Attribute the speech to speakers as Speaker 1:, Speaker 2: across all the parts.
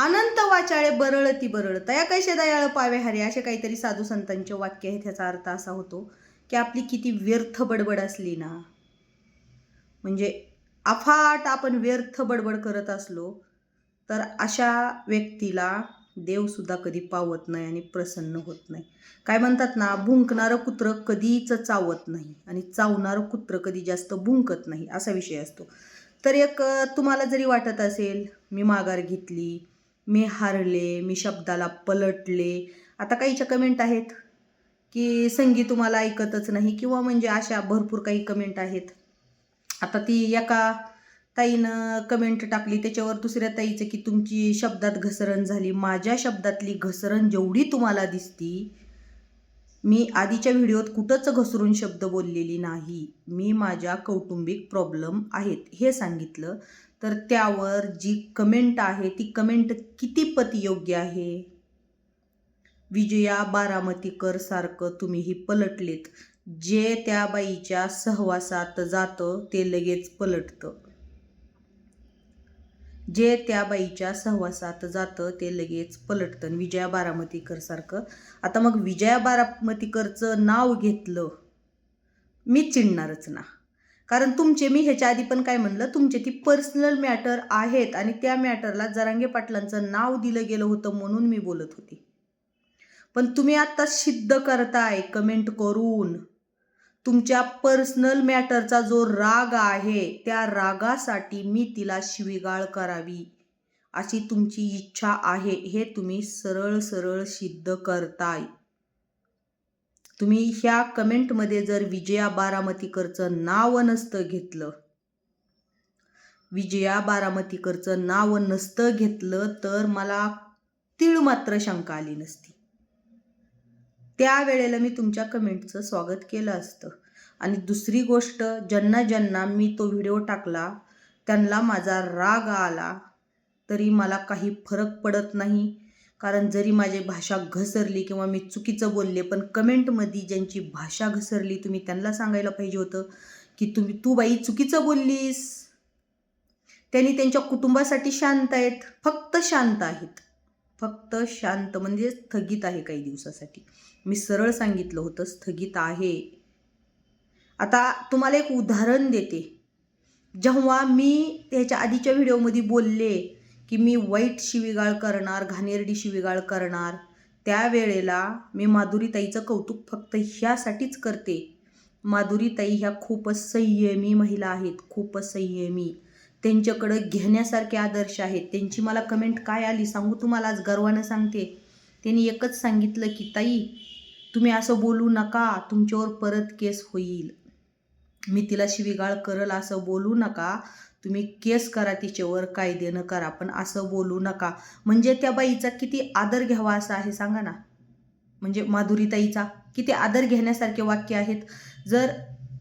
Speaker 1: अनंत वाचाळे बरळती बरळ. तया कैसे दयाळ पावे हरे असे काहीतरी साधू संतांचे वाक्य आहे त्याचा अर्थ असा होतो की आपली किती व्यर्थ बडबड असली ना. म्हणजे अफाट आपण व्यर्थ बडबड करत असलो तर अशा व्यक्तीला देवसुद्धा कधी पावत नाही आणि प्रसन्न होत नाही. काय म्हणतात ना भुंकणारं कुत्रं कधीच चावत नाही आणि चावणारं कुत्रं कधी जास्त भुंकत नाही असा विषय असतो. तर एक तुम्हाला जरी वाटत असेल मी माघार घेतली मी हारले मी शब्दाला पलटले. आता काहीच्या कमेंट आहेत? की संगीत तुम्हाला ऐकतच नाही किंवा म्हणजे अशा भरपूर काही कमेंट आहेत. आता ती एका ताईनं कमेंट टाकली त्याच्यावर दुसऱ्या ताईचं की तुमची शब्दात घसरण झाली. माझ्या शब्दातली घसरण जेवढी तुम्हाला दिसती मी आधीच्या व्हिडिओत कुठंच घसरून शब्द बोललेली नाही. मी माझ्या कौटुंबिक प्रॉब्लेम आहेत. हे सांगितलं. तर त्यावर जी कमेंट आहे ती कमेंट किती पत योग्य आहे? विजया बारामतीकर सारखं तुम्हीही पलटलेत. जे त्या बाईच्या सहवासात जातं ते लगेच पलटतं. जे त्या बाईच्या सहवासात जातं ते लगेच पलटतं. आणि विजया बारामतीकर सारखं. आता मग विजया बारामतीकरचं नाव घेतलं मी चिडणारच ना. कारण तुमचे मी ह्याच्या आधी पण काय म्हणलं तुमचे ती पर्सनल मॅटर आहेत आणि त्या मॅटरला जरांगे पाटलांचं नाव दिलं गेलं होतं म्हणून मी बोलत होते. पण तुम्ही आत्ता सिद्ध करताय कमेंट करून. तुमच्या पर्सनल मॅटरचा जो राग आहे त्या रागासाठी मी तिला शिवीगाळ करावी अशी तुमची इच्छा आहे हे तुम्ही सरळ सरळ सिद्ध करताय. तुम्ही ह्या कमेंटमध्ये जर विजया बारामतीकरचं नाव नसतं घेतलं विजया बारामतीकरचं नाव नसतं घेतलं तर मला तीळ मात्र शंका आली नसती. त्यावेळेला मी तुमच्या कमेंटचं स्वागत केलं असतं. आणि दुसरी गोष्ट ज्यांना ज्यांना मी तो व्हिडिओ टाकला त्यांना माझा राग आला तरी मला काही फरक पडत नाही. कारण जरी माझी भाषा घसरली किंवा मी चुकीचं बोलले पण कमेंटमध्ये ज्यांची भाषा घसरली तुम्ही त्यांना सांगायला पाहिजे होतं की तुम्ही तू बाई चुकीचं बोललीस. त्यांनी त्यांच्या कुटुंबासाठी शांत आहेत फक्त शांत आहेत. फक्त शांत म्हणजे स्थगित आहे काही दिवसासाठी. मी सरळ सांगितलं होतं स्थगित आहे. आता तुम्हाला एक उदाहरण देते. जेव्हा मी त्याच्या आधीच्या व्हिडिओमध्ये बोलले की मी वाईट शिवीगाळ करणार घाणेरडी शिवीगाळ करणार त्यावेळेला मी माधुरीताईचं कौतुक फक्त ह्यासाठीच करते. माधुरीताई ह्या खूपच संयमी महिला आहेत खूपच संयमी. त्यांच्याकडं घेण्यासारखे आदर्श आहेत. त्यांची मला कमेंट काय आली सांगू तुम्हाला आज गर्वानं सांगते. त्यांनी एकच सांगितलं की ताई तुम्ही असं बोलू नका तुमच्यावर परत केस होईल. मी तिला शिवीगाळ करल असं बोलू नका तुम्ही केस करा तिच्यावर कायदेनं करा पण असं बोलू नका. म्हणजे त्या बाईचा किती आदर घ्यावा असा आहे सांगा ना. म्हणजे माधुरीताईचा किती आदर घेण्यासारखे वाक्य आहेत. जर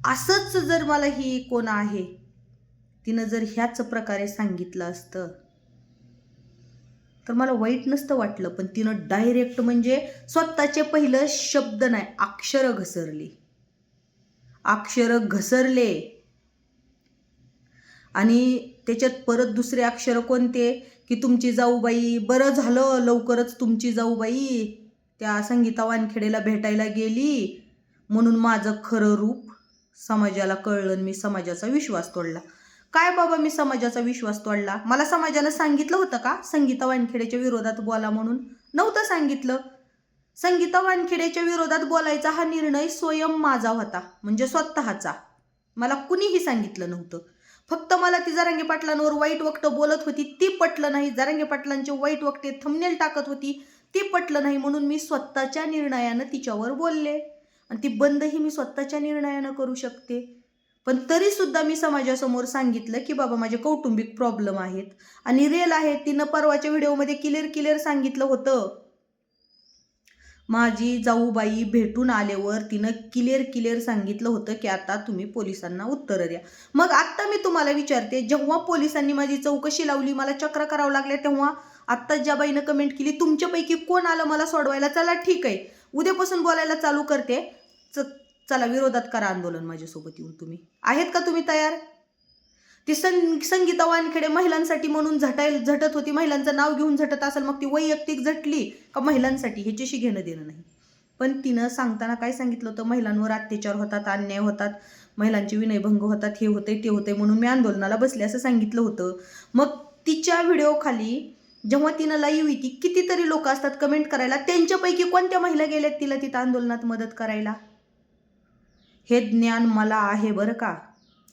Speaker 1: असंच जर मला ही कोण आहे तिनं जर ह्याच प्रकारे सांगितलं असतं तर मला वाईट नसतं वाटलं पण तिनं डायरेक्ट म्हणजे स्वतःचे पहिलं शब्द नाही अक्षरं घसरली. अक्षरं घसरले. आणि त्याच्यात परत दुसरे अक्षर कोणते? की तुमची जाऊबाई बरं झालं लवकरच तुमची जाऊबाई त्या संगीता वानखेडेला भेटायला गेली. म्हणून माझं खरं रूप समाजाला कळलं मी समाजाचा विश्वास तोडला. काय बाबा मी समाजाचा विश्वास तोडला? मला समाजानं सांगितलं होतं का? संगीता वानखेडेच्या विरोधात बोला म्हणून. नव्हतं सांगितलं. संगीता वानखेडेच्या विरोधात बोलायचा हा निर्णय स्वयं माझा होता म्हणजे स्वतःचा. मला कुणीही सांगितलं नव्हतं. फक्त मला ती जरांगे पाटलांवर वाईट वक्त बोलत होती ती पटलं नाही. जरांगे पाटलांचे वाईट वक्ते थंबनेल टाकत होती ती पटलं नाही म्हणून मी स्वतःच्या निर्णयानं तिच्यावर बोलले. आणि ती बंदही मी स्वतःच्या निर्णयानं करू शकते. पण तरीसुद्धा मी समाजासमोर सांगितलं की बाबा माझे कौटुंबिक प्रॉब्लेम आहेत. आणि रेल आहे तिनं परवाच्या व्हिडिओमध्ये क्लिअर क्लिअर सांगितलं होतं. माझी जाऊबाई भेटून आल्यावर तिनं क्लिअर क्लिअर सांगितलं होतं की आता तुम्ही पोलिसांना उत्तरं द्या. मग आत्ता मी तुम्हाला विचारते जेव्हा पोलिसांनी माझी चौकशी लावली मला चक्र करावं लागल्या तेव्हा? आत्ता ज्या बाईनं कमेंट केली तुमच्यापैकी कोण आलं मला सोडवायला? चला ठीक आहे. उद्यापासून बोलायला चालू करते. च चला विरोधात करा आंदोलन माझ्यासोबत येऊन तुम्ही. आहेत का तुम्ही तयार? ती सं संगीता वानखेडे महिलांसाठी म्हणून झटाय झटत होती. महिलांचं नाव घेऊन झटत असेल मग ती वैयक्तिक झटली का महिलांसाठी? ह्याच्याशी घेणं देणं नाही. पण तिनं सांगताना काय सांगितलं होतं? महिलांवर अत्याचार होतात अन्याय होतात महिलांचे विनयभंग होतात हे होते ते होते म्हणून मी आंदोलनाला बसले असं सांगितलं होतं. मग तिच्या व्हिडिओखाली जेव्हा तिनं लाईव्ह येते कितीतरी लोक असतात कमेंट करायला त्यांच्यापैकी कोणत्या महिला गेल्यात तिला तिथं आंदोलनात मदत करायला? हे ज्ञान मला आहे बरं का?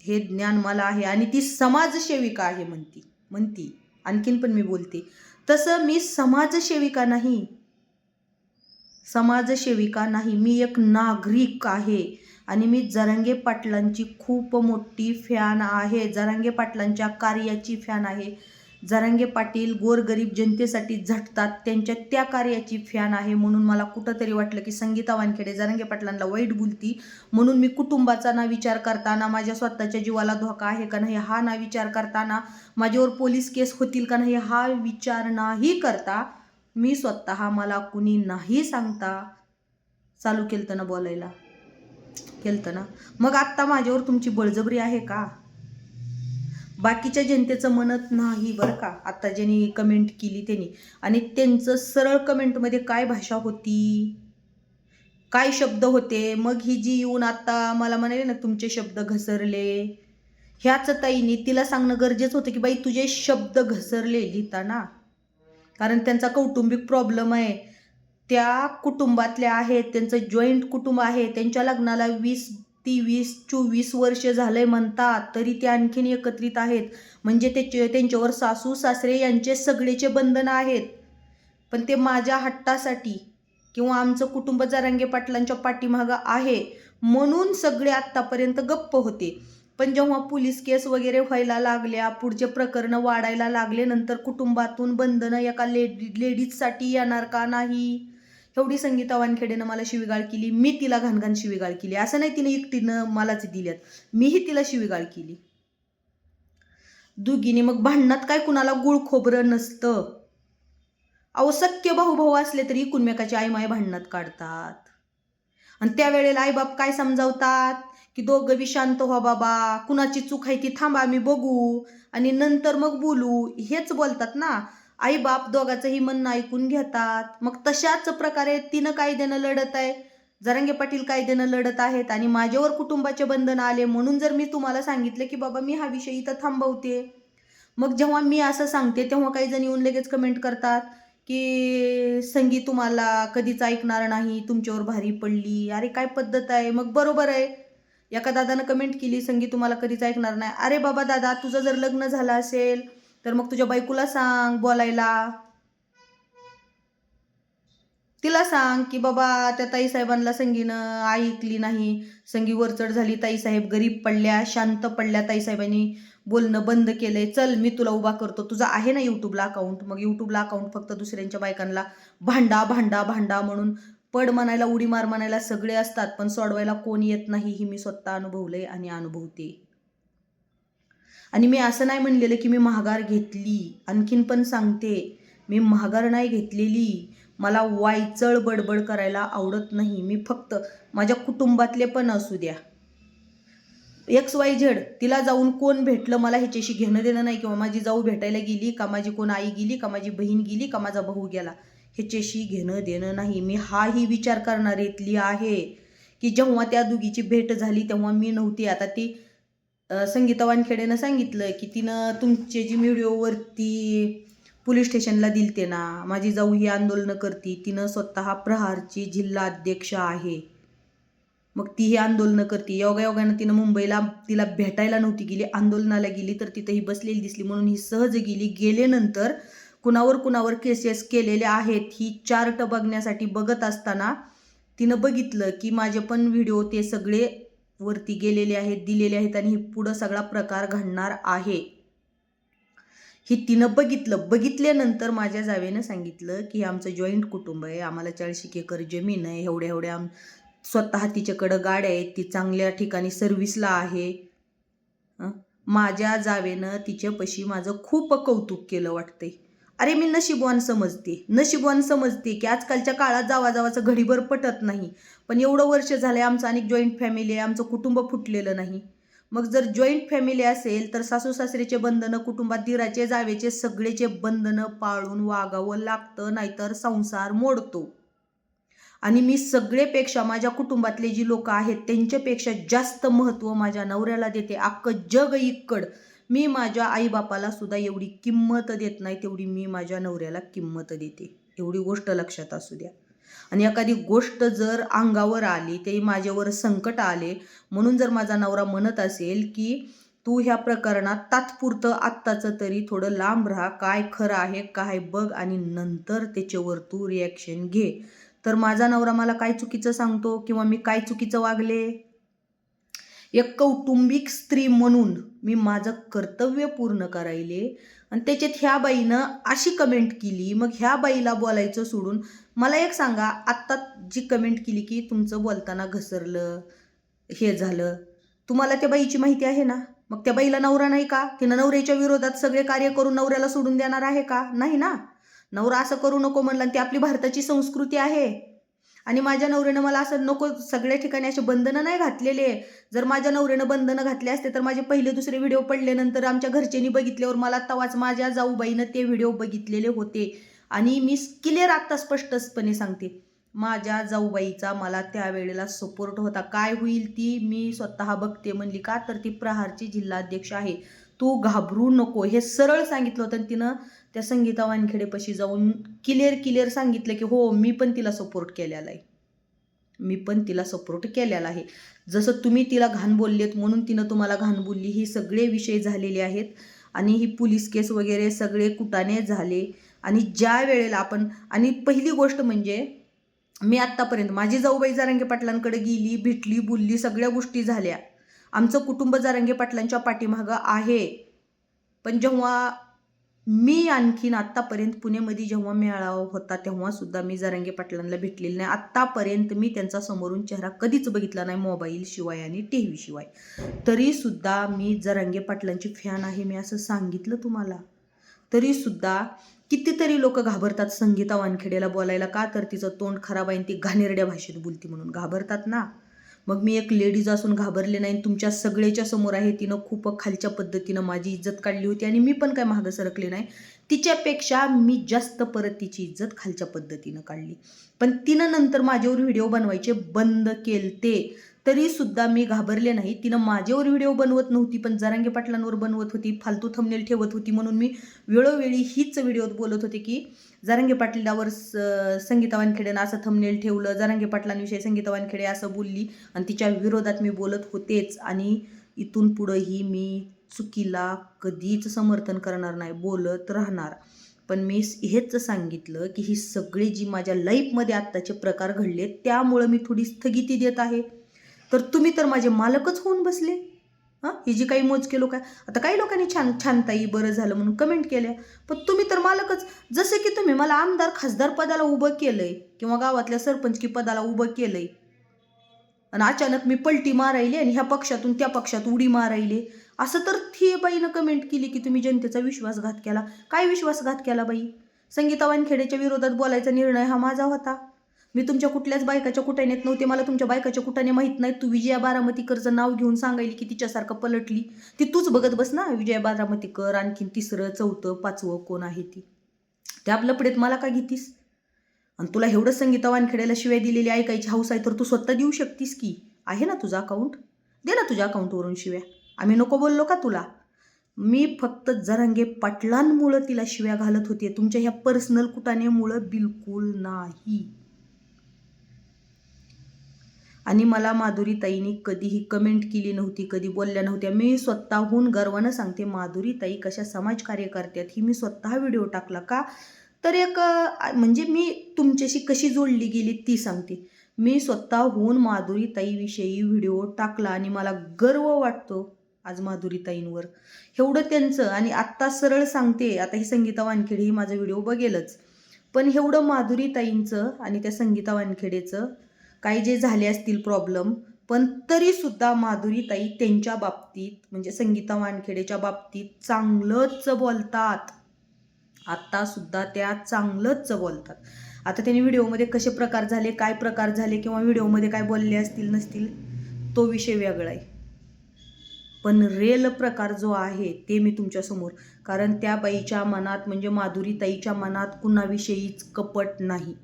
Speaker 1: हे ज्ञान मला आहे आणि ती समाजसेविका आहे म्हणती. म्हणती. आणखीन पण मी बोलते. तसं मी समाजसेविका नाही. समाजसेविका नाही. मी एक नागरिक आहे आणि मी जरांगे पाटलांची खूप मोठी फॅन आहे. जरांगे पाटलांच्या कार्याची फॅन आहे. जरांगे पाटील गोरगरीब जनतेसाठी झटतात त्यांच्या त्या कार्याची फॅन आहे म्हणून मला कुठंतरी वाटलं की संगीता वानखेडे जरांगे पाटलांना वाईट बोलती म्हणून मी कुटुंबाचा ना विचार करताना माझ्या स्वतःच्या जीवाला धोका आहे का नाही हा ना विचार करताना माझ्यावर पोलीस केस होतील का नाही हा विचार नाही करता मी स्वतः मला कुणी नाही सांगता. चालू केलं ना बोलायला. केलं ना. मग आत्ता माझ्यावर तुमची बळजबरी आहे का? बाकीच्या जनतेचं म्हणत नाही बरं का. आता ज्यांनी कमेंट केली त्यांनी. आणि त्यांचं सरळ कमेंटमध्ये काय भाषा होती? काय शब्द होते? मग ही जी येऊन आता मला म्हणाले ना तुमचे शब्द घसरले. ह्याच ताईनी तिला सांगणं गरजेचं होतं की बाई तुझे शब्द घसरले लिहिताना कारण त्यांचा कौटुंबिक प्रॉब्लेम आहे. त्या कुटुंबातल्या आहेत त्यांचं जॉईंट कुटुंब आहे. त्यांच्या लग्नाला वीस ती वीस चोवीस वर्ष झालंय म्हणतात तरी ते आणखीन एकत्रित आहेत. म्हणजे त्याचे त्यांच्यावर सासू सासरे यांचे सगळेचे बंधनं आहेत. पण ते माझ्या हट्टासाठी किंवा आमचं कुटुंब जरांगे पाटलांच्या पाठीमागं आहे म्हणून सगळे आत्तापर्यंत गप्प होते. पण जेव्हा पोलीस केस वगैरे व्हायला लागल्या पुढचे प्रकरणं वाढायला लागले नंतर कुटुंबातून बंधनं एका लेडी लेडीजसाठी येणार का नाही? एवढी संगीता वानखेडेनं मला शिवीगाळ केली मी तिला घाणघाण शिवीगाळ केली. असं नाही तिने एकटीनं मलाच दिल्यात. मीही तिला शिवीगाळ केली. दुगीने मग भांडणात काय कुणाला गुळ खोबरं नसतं. अहो सख्य भाऊ भाऊ असले तरी एकूणमेकाची आई माय भांडणात काढतात. आणि त्यावेळेला आईबाप काय समजावतात? की दोघं बी शांत व्हा बाबा. कुणाची चूक आहे ती थांबा मी बघू. आणि नंतर मग बोलू. हेच बोलतात ना. आई बाप दोघाचंही म्हणणं ऐकून घेतात. मग तशाच प्रकारे तिनं कायद्यानं लढत आहे. जरंगे पाटील कायद्यानं लढत आहेत आणि माझ्यावर कुटुंबाचे बंधन आले म्हणून जर मी तुम्हाला सांगितलं की बाबा मी हा विषय इथं थांबवते. मग जेव्हा मी असं सांगते तेव्हा काही जण येऊन लगेच कमेंट करतात की संगीत तुम्हाला कधीच ऐकणार नाही तुमच्यावर भारी पडली. अरे काय पद्धत आहे? मग बरोबर आहे. एका दादानं कमेंट केली संगीत तुम्हाला कधीच ऐकणार नाही. अरे बाबा दादा तुझं जर लग्न झालं असेल तर मग तुझ्या बायकोला सांग बोलायला. तिला सांग की बाबा त्या ताईसाहेबांना संगीनं ऐकली नाही. संगी वरचढ झाली. ताईसाहेब गरीब पडल्या शांत पडल्या ताईसाहेबांनी. बोलणं बंद केलंय. चल मी तुला उभा करतो. तुझं आहे ना यूट्यूबला अकाउंट मग यूट्यूबला अकाउंट फक्त दुसऱ्यांच्या बायकांना भांडा भांडा भांडा म्हणून. पड म्हणायला उडी मार म्हणायला सगळे असतात पण सोडवायला कोण येत नाही ही मी स्वतः अनुभवलंय आणि अनुभवते आणि मी असं नाही म्हणलेलं की मी महागार घेतली. आणखीन पण सांगते मी महागार नाही घेतलेली. मला वायचळ बडबड करायला आवडत नाही. मी फक्त माझ्या कुटुंबातले पण असू द्या. एक्स वाय झेड तिला जाऊन कोण भेटलं मला ह्याच्याशी घेणं देणं नाही किंवा माझी जाऊ भेटायला गेली का माझी कोण आई गेली का माझी बहीण गेली का माझा भाऊ गेला ह्याच्याशी घेणं देणं नाही. मी हाही विचार करणार येतली आहे की जेव्हा त्या दुगीची भेट झाली तेव्हा मी नव्हती. आता ती संगीता वानखेडेनं सांगितलं की तिनं तुमचे जी व्हिडिओवरती पोलीस स्टेशनला दिलते ना माझी जाऊ ही आंदोलनं करती तिनं स्वतः प्रहारची जिल्हा अध्यक्ष आहे. मग ती ही आंदोलनं करते. योगायोगानं तिनं मुंबईला तिला भेटायला नव्हती गेली आंदोलनाला गेली तर तिथं ही बसलेली दिसली. म्हणून ही सहज गेली. गेल्यानंतर कुणावर कुणावर केसेस केलेल्या आहेत ही चार्ट बघण्यासाठी बघत असताना तिनं बघितलं की माझे पण व्हिडिओ ते सगळे वरती गेलेले आहेत दिलेले आहेत आणि हे पुढं सगळा प्रकार घडणार आहे. हे तिनं बघितलं. बघितल्यानंतर माझ्या जावेनं सांगितलं की हे आमचं जॉईंट कुटुंब आहे. आम्हाला चाळीस एकर जमीन आहे. एवढ्या एवढ्या आम स्वतः तिच्याकडं गाड्या आहेत. ती चांगल्या ठिकाणी सर्व्हिसला आहे. माझ्या जावेनं तिच्यापाशी माझं खूप कौतुक केलं वाटतंय. अरे मी नशीबवान समजते. नशीबवान समजते की आजकालच्या काळात जावा जावाचं घडीभर पटत नाही. पण एवढं वर्ष झालं आहे आमचं अनेक जॉईंट फॅमिली आहे आमचं कुटुंब फुटलेलं नाही. मग जर जॉईंट फॅमिली असेल तर सासू सासरेचे बंधनं कुटुंबात दिराचे जावेचे सगळेचे बंधनं पाळून वागावं लागतं नाहीतर संसार मोडतो. आणि मी सगळेपेक्षा माझ्या कुटुंबातले जी लोक आहेत त्यांच्यापेक्षा जास्त महत्त्व माझ्या नवऱ्याला देते. अख्खं जग इकड मी माझ्या आईबापाला सुद्धा एवढी किंमत देत नाही तेवढी मी माझ्या नवऱ्याला किंमत देते. एवढी गोष्ट लक्षात असू द्या. आणि एखादी गोष्ट जर अंगावर आली ते माझ्यावर संकट आले म्हणून जर माझा नवरा म्हणत असेल की तू ह्या प्रकरणात तात्पुरतं आत्ताचं तरी थोडं लांब राहा काय खरं आहे काय बघ आणि नंतर त्याच्यावर तू रिॲक्शन घे. तर माझा नवरा मला काय चुकीचं सांगतो किंवा मी काय चुकीचं वागले? एक कौटुंबिक स्त्री म्हणून मी माझं कर्तव्य पूर्ण करायले. आणि त्याच्यात ह्या बाईनं अशी कमेंट केली. मग ह्या बाईला बोलायचं सोडून मला एक सांगा आत्ता जी कमेंट केली की तुमचं बोलताना घसरलं हे झालं. तुम्हाला त्या बाईची माहिती आहे ना? मग त्या बाईला नवरा नाही का? तिनं नवऱ्याच्या विरोधात सगळे कार्य करून नवऱ्याला सोडून देणार आहे का? नाही ना? नवरा असं करू नको म्हणलं आणि ती आपली भारताची संस्कृती आहे. आणि माझ्या नवऱ्यानं मला असं नको सगळ्या ठिकाणी असे बंधनं नाही घातलेले. जर माझ्या नवऱ्यानं बंधनं घातले असते तर माझे पहिले दुसरे व्हिडिओ पडल्यानंतर आमच्या घरच्यांनी बघितल्यावर मला तवाच माझ्या जाऊबाईनं ते व्हिडिओ बघितलेले होते. आणि मी क्लिअर आत्ता स्पष्टपणे सांगते. माझ्या जाऊबाईचा मला त्यावेळेला सपोर्ट होता. काय होईल ती मी स्वतः बघते म्हणली का तर ती प्रहारची जिल्हाध्यक्ष आहे. तू घाबरू नको. हे सरळ सांगितलं होतं आणि तिनं त्या संगीता वानखेडेपाशी जाऊन क्लिअर क्लिअर सांगितलं की हो मी पण तिला सपोर्ट केलेला आहे. मी पण तिला सपोर्ट केलेला आहे. जसं तुम्ही तिला घाण बोललेत म्हणून तिनं तुम्हाला घाण बोलली ही सगळे विषय झालेले आहेत. आणि ही पोलीस केस वगैरे सगळे कुटाने झाले. आणि ज्या वेळेला आपण आणि पहिली गोष्ट म्हणजे मी आत्तापर्यंत माझी जाऊबाई जारंगे पाटलांकडे गेली भेटली बोलली सगळ्या गोष्टी झाल्या. आमचं कुटुंब जारंगे पाटलांच्या पाठीमागं आहे. पण जेव्हा मी आणखीन आत्तापर्यंत पुण्यामध्ये जेव्हा मेळावा होता तेव्हासुद्धा मी जरांगे पाटलांना भेटलेली नाही. आत्तापर्यंत मी त्यांचा समोरून चेहरा कधीच बघितला नाही मोबाईल शिवाय आणि टी व्हीशिवाय तरीसुद्धा मी जरांगे पाटलांची फॅन आहे मी असं सांगितलं तुम्हाला. तरीसुद्धा कितीतरी लोक घाबरतात संगीता वानखेडेला बोलायला का तर तिचं तोंड खराब आहे आणि ती घाणेरड्या भाषेत बोलती म्हणून. घाबरतात ना? मग मी एक लेडीज असून घाबरले नाही. तुमच्या सगळ्याच्या समोर आहे तिनं खूप खालच्या पद्धतीनं माझी इज्जत काढली होती आणि मी पण काय मागं सरकले नाही. तिच्यापेक्षा मी जास्त परत तिची इज्जत खालच्या पद्धतीनं काढली. पण तिनं नंतर माझ्यावर व्हिडिओ बनवायचे बंद केलते. तरी सुद्धा मी घाबरले नाही. तिनं माझ्यावर व्हिडिओ बनवत नव्हती पण जरांगे पाटलांवर बनवत होती फालतू थंबनेल ठेवत होती म्हणून मी वेळोवेळी हीच व्हिडिओत बोलत होते की जारंगे पाटलावर स संगीता वानखेडेनं असं थंबनेल ठेवलं. जारंगे पाटलांविषयी संगीता वानखेडे असं बोलली आणि तिच्या विरोधात मी बोलत होतेच आणि इथून पुढंही मी चुकीला कधीच समर्थन करणार नाही बोलत राहणार. पण मी हेच सांगितलं की ही सगळी जी माझ्या लाईफमध्ये आत्ताचे प्रकार घडले त्यामुळं मी थोडी स्थगिती देत आहे. तर तुम्ही तर माझे मालकच होऊन बसले. हां? ही जी काही मोजके लोक आहे आता काही लोकांनी छान छान ताई बरं झालं म्हणून कमेंट केल्या. पण तुम्ही तर मालकच. जसं की तुम्ही मला आमदार खासदार पदाला उभं केलंय किंवा गावातल्या सरपंच की पदाला उभं केलंय. आणि अचानक मी पलटी मारायली आणि ह्या पक्षातून त्या पक्षात उडी मारायली. असं तर ती बाईनं कमेंट केली की तुम्ही जनतेचा विश्वासघात केला. काय विश्वासघात केला बाई? संगीता वानखेडेच्या विरोधात बोलायचा निर्णय हा माझा होता. मी तुमच्या कुठल्याच बायकाच्या कुटाण्यात नव्हते मला तुमच्या बायकाच्या कुटाने माहीत नाही. तू विजया बारामतीकरचं नाव घेऊन सांगायली की तिच्यासारखं पलटली. ती तूच बघत बस ना विजया बारामतीकर आणखीन तिसरं चौथं पाचवं कोण आहे ती? त्या लपडेत मला का घेतीस? आणि तुला एवढं संगीता वानखेड्याला शिवाय दिलेली ऐकायची हाऊस आहे तर तू स्वतः देऊ शकतीस की? आहे ना तुझं अकाउंट दे ना तुझ्या अकाउंटवरून शिव्या. आम्ही नको बोललो का तुला? मी फक्त जरांगे पाटलांमुळं तिला शिव्या घालत होते. तुमच्या ह्या पर्सनल कुटानेमुळं बिलकुल नाही. आणि मला माधुरी ताईनी कधीही कमेंट केली नव्हती कधी बोलल्या नव्हत्या. मी स्वतःहून गर्वानं सांगते माधुरी ताई कशा समाजकार्य करतात ही मी स्वतः व्हिडिओ टाकला का? तर एक म्हणजे मी तुमच्याशी कशी जोडली गेली ती सांगते. मी स्वतःहून माधुरी ताईविषयी व्हिडिओ टाकला आणि मला गर्व वाटतो आज माधुरी ताईंवर एवढं त्यांचं आणि आत्ता सरळ सांगते आता ही संगीता वानखेडे ही माझा व्हिडिओ बघेलच. पण एवढं माधुरी ताईंचं आणि त्या संगीता वानखेडेचं काही जे झाले असतील प्रॉब्लेम पण तरीसुद्धा माधुरीताई त्यांच्या बाबतीत म्हणजे संगीता वानखेडेच्या बाबतीत चांगलंच बोलतात. आत्तासुद्धा त्या चांगलंच बोलतात. आता त्यांनी व्हिडिओमध्ये कसे प्रकार झाले काय प्रकार झाले किंवा व्हिडिओमध्ये काय बोलले असतील नसतील तो विषय वेगळा आहे. पण रेल प्रकार जो आहे ते मी तुमच्यासमोर कारण त्या बाईच्या मनात म्हणजे माधुरीताईच्या मनात कुणाविषयीच कपट नाही.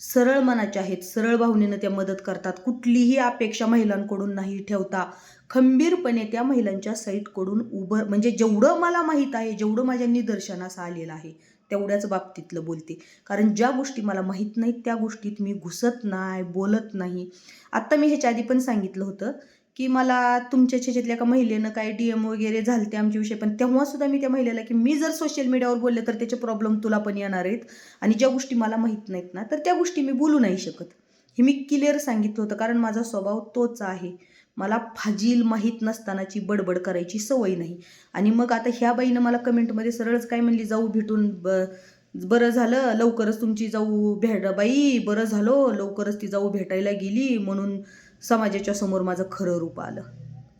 Speaker 1: सरळ मनाच्या आहेत सरळ भावनेनं त्या मदत करतात. कुठलीही अपेक्षा महिलांकडून नाही ठेवता. खंबीरपणे त्या महिलांच्या साईटकडून उभं म्हणजे जेवढं मला माहीत आहे जेवढं माझ्या निदर्शनास आलेलं आहे तेवढ्याच बाबतीतलं बोलते. कारण ज्या गोष्टी मला माहीत नाहीत त्या गोष्टीत मी घुसत नाही बोलत नाही. आत्ता मी ह्याच्या आधी पण सांगितलं होतं की मला तुमच्या ह्याच्यातल्या एका महिलेनं काय डी एम वगैरे झाले आमच्याविषयी पण तेव्हासुद्धा मी त्या महिलेला की मी जर सोशल मीडियावर बोलले तर त्याचे प्रॉब्लेम तुला पण येणार आहेत. आणि ज्या गोष्टी मला माहीत नाहीत ना तर त्या गोष्टी मी बोलू नाही शकत. हे मी क्लिअर सांगितलं होतं कारण माझा स्वभाव तोच आहे. मला फाजील माहीत नसतानाची बडबड करायची सवय नाही. आणि मग आता ह्या बाईनं मला कमेंटमध्ये सरळच काय म्हणली जाऊ भेटून ब बरं झालं लवकरच तुमची जाऊ भेट बाई बरं झालो लवकरच ती जाऊ भेटायला गेली म्हणून समाजाच्या समोर माझं खरं रूप आलं.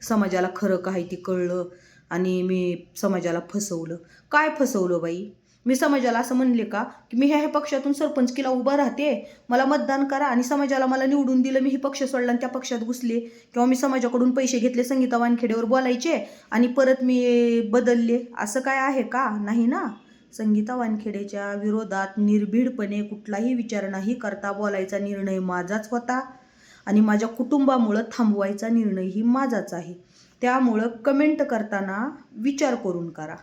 Speaker 1: समाजाला खरं काय ती कळलं आणि मी समाजाला फसवलं. काय फसवलं बाई? मी समाजाला असं म्हणले का की मी ह्या ह्या पक्षातून सरपंच किला उभा राहते. मला मतदान करा आणि समाजाला मला निवडून दिलं. मी हे पक्ष सोडला आणि त्या पक्षात घुसले. किंवा मी समाजाकडून पैसे घेतले संगीता वानखेडेवर बोलायचे आणि परत मी बदलले. असं काय आहे का? नाही ना? संगीता वानखेडेच्या विरोधात निर्भीडपणे कुठलाही विचार नाही करता बोलायचा निर्णय माझाच होता. आणि माझ्या कुटुंबामुळं थांबवायचा निर्णयही माझाच आहे. त्यामुळं कमेंट करताना विचार करून करा.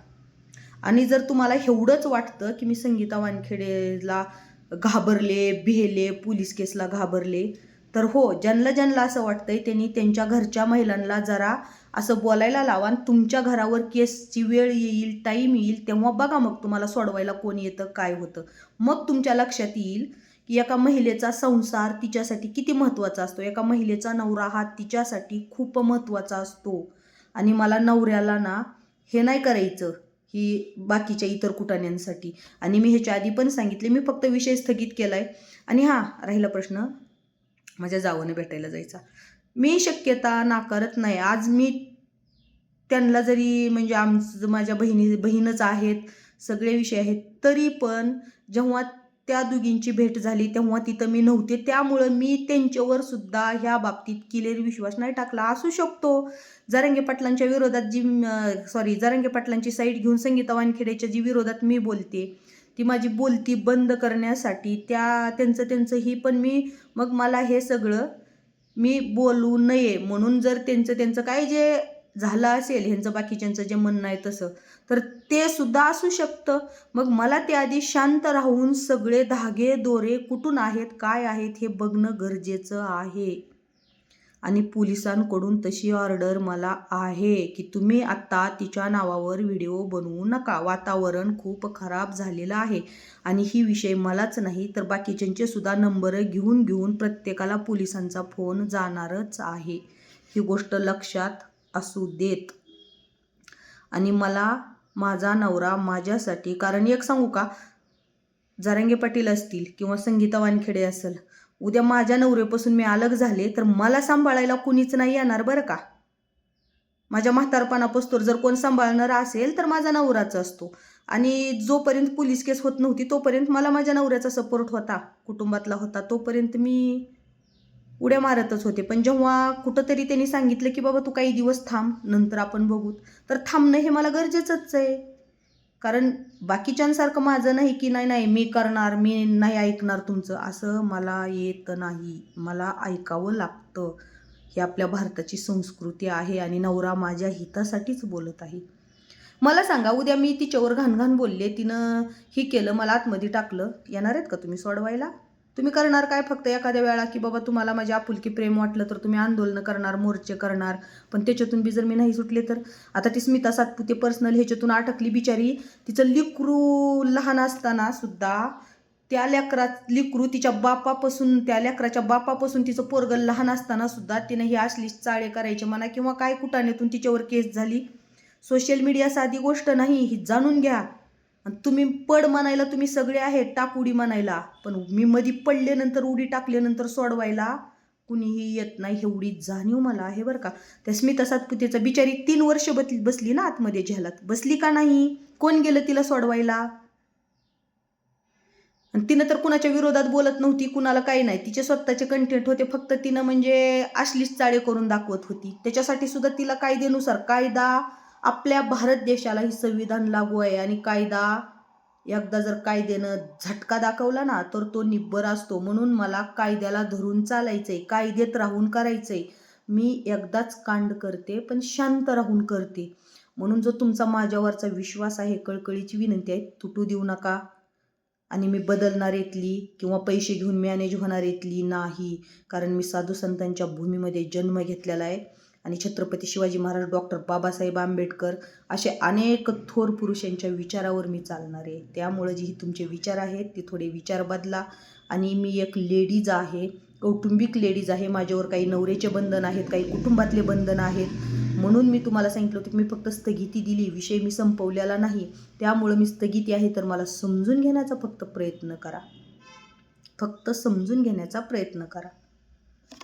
Speaker 1: आणि जर तुम्हाला एवढंच वाटतं की मी संगीता वानखेडेला घाबरले भिले पोलीस केसला घाबरले तर हो ज्यांना ज्यांना असं वाटतंय त्यांनी त्यांच्या घरच्या महिलांना जरा असं बोलायला लावा आणि तुमच्या घरावर केसची वेळ येईल टाईम येईल तेव्हा बघा मग तुम्हाला सोडवायला कोण येतं काय होतं. मग तुमच्या लक्षात येईल की एका महिलेचा संसार तिच्यासाठी किती महत्त्वाचा असतो? एका महिलेचा नवरा हा तिच्यासाठी खूप महत्त्वाचा असतो. आणि मला नवऱ्याला ना हे नाही करायचं ही बाकीच्या इतर कुटाण्यांसाठी आणि मी ह्याच्या आधी पण सांगितले मी फक्त विषय स्थगित केला आहे आणि हां राहिला प्रश्न. माझ्या जावाने भेटायला जायचा. मी शक्यता नाकारत नाही. आज मी त्यांना जरी म्हणजे आमचं माझ्या बहिणी बहीणच आहेत सगळे विषय आहेत तरी पण जेव्हा त्या दोघींची भेट झाली तेव्हा तिथं मी नव्हते. त्यामुळं मी त्यांच्यावर सुद्धा ह्या बाबतीत किलेरी विश्वास नाही टाकला. असू शकतो. जरंगे पाटलांच्या विरोधात जी सॉरी जरंगे पाटलांची साईड घेऊन संगीता वानखेडेच्या जी विरोधात मी बोलते ती माझी बोलती बंद करण्यासाठी त्या त्यांचं त्यांचं ही पण मी मग मला हे सगळं मी बोलू नये. म्हणून जर त्यांचं त्यांचं काय जे झालं असेल ह्यांचं बाकीच्यांचं जे म्हणणं आहे तसं तर ते सुद्धा असू शकतं. मग मला ते आधी शांत राहून सगळे धागे दोरे कुठून आहेत काय आहेत हे बघणं गरजेचं आहे. आणि पोलिसांकडून तशी ऑर्डर मला आहे की तुम्ही आत्ता तिच्या नावावर व्हिडिओ बनवू नका. वातावरण खूप खराब झालेलं आहे आणि ही विषय मलाच नाही तर बाकीच्यांचे सुद्धा नंबर घेऊन घेऊन प्रत्येकाला पोलिसांचा फोन जाणारच आहे. ही गोष्ट लक्षात असू देत. आणि मला माझा नवरा माझ्यासाठी कारण एक सांगू का? जारंगे पाटील असतील किंवा संगीता वानखेडे असेल उद्या माझ्या नवऱ्यापासून मी अलग झाले तर मला सांभाळायला कुणीच नाही येणार बरं का? माझ्या म्हातारपणापासून जर कोण सांभाळणार असेल तर माझा नवराच असतो. आणि जोपर्यंत पोलीस केस होत नव्हती तोपर्यंत मला माझ्या नवऱ्याचा सपोर्ट होता कुटुंबातला होता तोपर्यंत मी उड्या मारतच होते. पण जेव्हा कुठंतरी त्यांनी सांगितलं की बाबा तू काही दिवस थांब नंतर आपण बघू. तर थांबणं हे मला गरजेचंच आहे. कारण बाकीच्यांसारखं माझं नाही की नाही नाही मी करणार मी नाही ऐकणार तुमचं. असं मला येत नाही. मला ऐकावं लागतं. ही आपल्या भारताची संस्कृती आहे आणि नवरा माझ्या हितासाठीच बोलत आहे. मला सांगा उद्या मी तिच्यावर घाणघाण बोलले तिनं ही केलं मला आतमध्ये टाकलं येणार आहेत का तुम्ही सोडवायला? तुम्ही करणार काय फक्त एखाद्या वेळा की बाबा तुम्हाला माझ्या आपुलकी प्रेम वाटलं तर तुम्ही आंदोलनं करणार मोर्चे करणार पण त्याच्यातून बी जर मी नाही सुटले तर? आता ती स्मिता सातपुते पर्सनल ह्याच्यातून अटकली बिचारी. तिचं लिकरू लहान असताना सुद्धा त्या लेकरात लिकरू तिच्या बापापासून त्या लेकराच्या बापापासून तिचं पोरग लहान असताना सुद्धा तिनं ही असली चाळे करायचे म्हणा किंवा काय कुटानेतून तिच्यावर केस झाली. सोशल मीडिया साधी गोष्ट नाही ही जाणून घ्या. आणि तुम्ही पड म्हणायला तुम्ही सगळे आहेत टाक उडी म्हणायला. पण मी मधी पडल्यानंतर उडी टाकल्यानंतर सोडवायला कुणीही येत नाही एवढी जाणीव मला आहे बरं का. त्या स्मिता सातपुतेचा बिचारी तीन वर्ष बसली बसली ना आतमध्ये झेलात. बसली का नाही? कोण गेलं तिला सोडवायला? आणि तिनं तर कुणाच्या विरोधात बोलत नव्हती कुणाला काही नाही. तिचे स्वतःचे कंटेंट होते फक्त तिनं म्हणजे असलीच चाळे करून दाखवत होती. त्याच्यासाठी सुद्धा तिला कायद्यानुसार कायदा आपल्या भारत देशाला ही संविधान लागू आहे. आणि कायदा एकदा जर कायद्यानं झटका दाखवला ना तर तो निब्बर असतो. म्हणून मला कायद्याला धरून चालायचं आहे कायद्यात राहून करायचं आहे मी एकदाच कांड करते पण शांत राहून करते. म्हणून जो तुमचा माझ्यावरचा विश्वास आहे कळकळीची विनंती आहे तुटू देऊ नका. आणि मी बदलणार येतली किंवा पैसे घेऊन मॅनेज होणार येतली नाही. कारण मी साधू संतांच्या भूमीमध्ये जन्म घेतलेला आहे. आणि छत्रपती शिवाजी महाराज डॉक्टर बाबासाहेब आंबेडकर असे अनेक थोर पुरुषांच्या विचारावर मी चालणार आहे. त्यामुळे जी तुमचे विचार आहेत ते थोडे विचार बदला. आणि मी एक लेडीज आहे कौटुंबिक लेडीज आहे. माझ्यावर काही नवऱ्याचे बंधन आहेत काही कुटुंबातले बंधन आहेत. म्हणून मी तुम्हाला सांगितलं होतं की मी फक्त स्थगिती दिली. विषय मी संपवलेला नाही. त्यामुळं मी स्थगिती आहे तर मला समजून घेण्याचा फक्त प्रयत्न करा. फक्त समजून घेण्याचा प्रयत्न करा.